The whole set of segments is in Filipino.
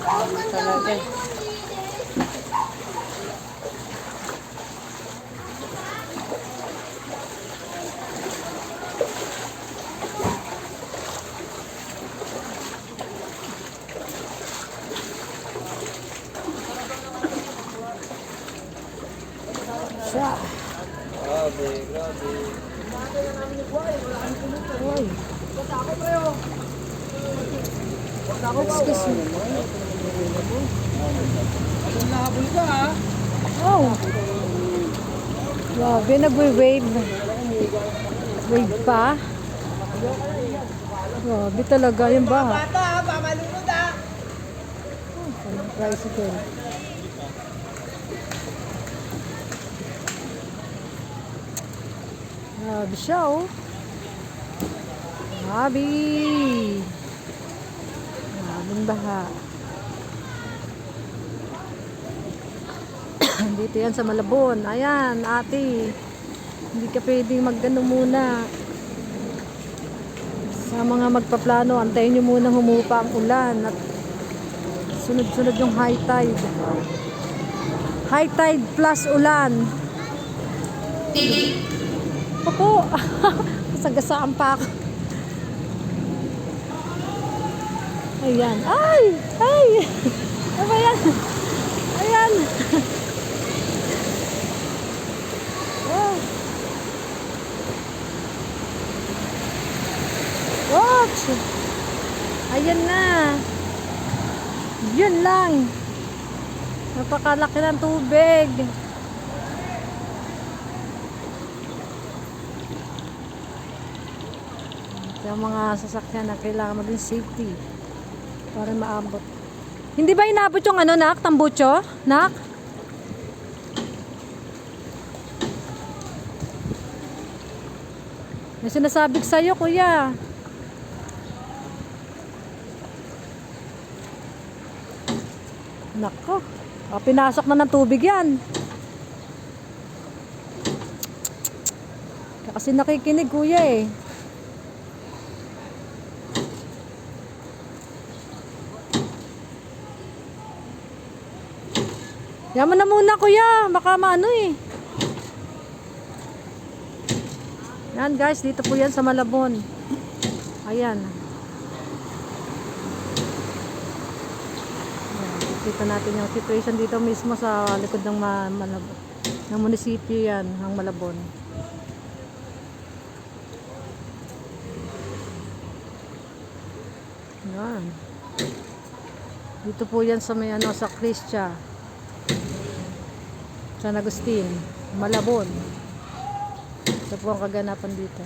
Talaga. Siya. Grabe, grabe. Excuse me. Nahabol ka ha? Oh. Grabe, nagwe-wave. Wave pa. Grabe talaga yung baha. Bata ha, pamalunod ha. Anong tricycle? Grabe siya, oh. Grabe. Grabing baha. Dito yan sa Malabon. Ayan, ate. Hindi ka pwedeng magano muna. Sa mga magpaplano, antayin nyo muna humupa ang ulan at sunod-sunod yung high tide. High tide plus ulan. Opo. Sagasaan pa ako. Ayan. Ay! Ay! Ano ba yan? Ayan. Oh. Watch! Ayan na. Yun lang. Napakalaki ng tubig. Yung mga sasakyan na kailangan maging safety para maabot. Hindi ba inabot yung ano, nak? Tambucho? Nak? May sinasabi ko sa'yo, kuya. Nako. Ah, pinasok na ng tubig yan. Kasi nakikinig kuya eh. Yaman na muna kuya, baka maano eh. Yan guys, dito po yan sa Malabon. Ayan. Kita natin yung situation dito mismo sa likod ng ma Malabon. Ng munisipyo yan, ng Malabon. Yan. Dito po yan sa may ano, sa Cristia. San Agustin, Malabon. Ito po ang kaganapan dito.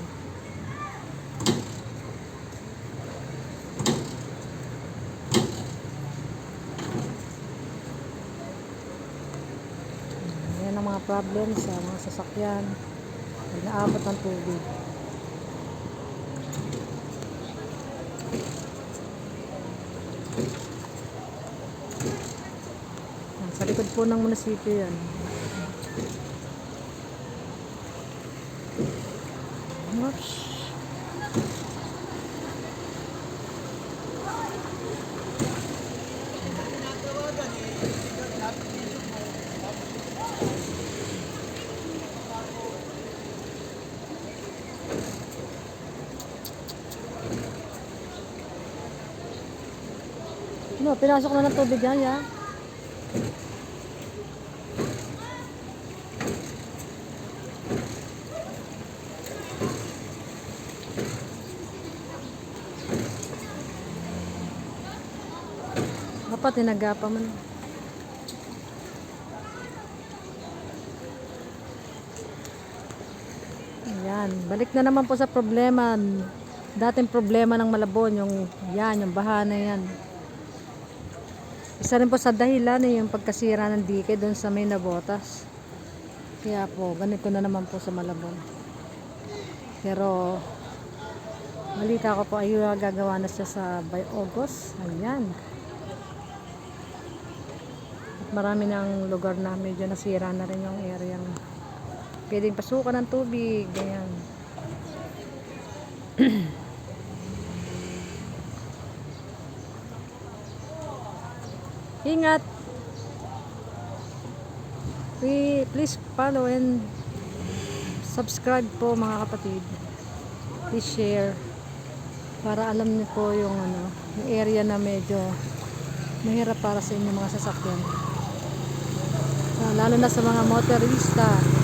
Yan ang mga problem sa mga sasakyan. Pag naabot ng tubig. Sa likod po ng munisipyo yan. Oops. No, pinasok na ng tubig yan, ya. Dapat tinagapa man. Ayan, balik na naman po sa problema. Dating problema ng Malabon, yung yan, yung baha na yan. Isa rin po sa dahilan eh, yung pagkasira ng dike doon sa may nabotas. Kaya po, ganito na naman po sa Malabon. Pero, malita ko po ay gagawa na siya sa by August. Ayan. Marami ng lugar na medyo nasira na rin yung area. Pwedeng pasukan ng tubig, ganyan. Ingat! We, please follow and subscribe po mga kapatid. Please share para alam niyo po yung ano, yung area na medyo mahirap para sa inyong mga sasakyan. Ah, lalo na sa mga motorista.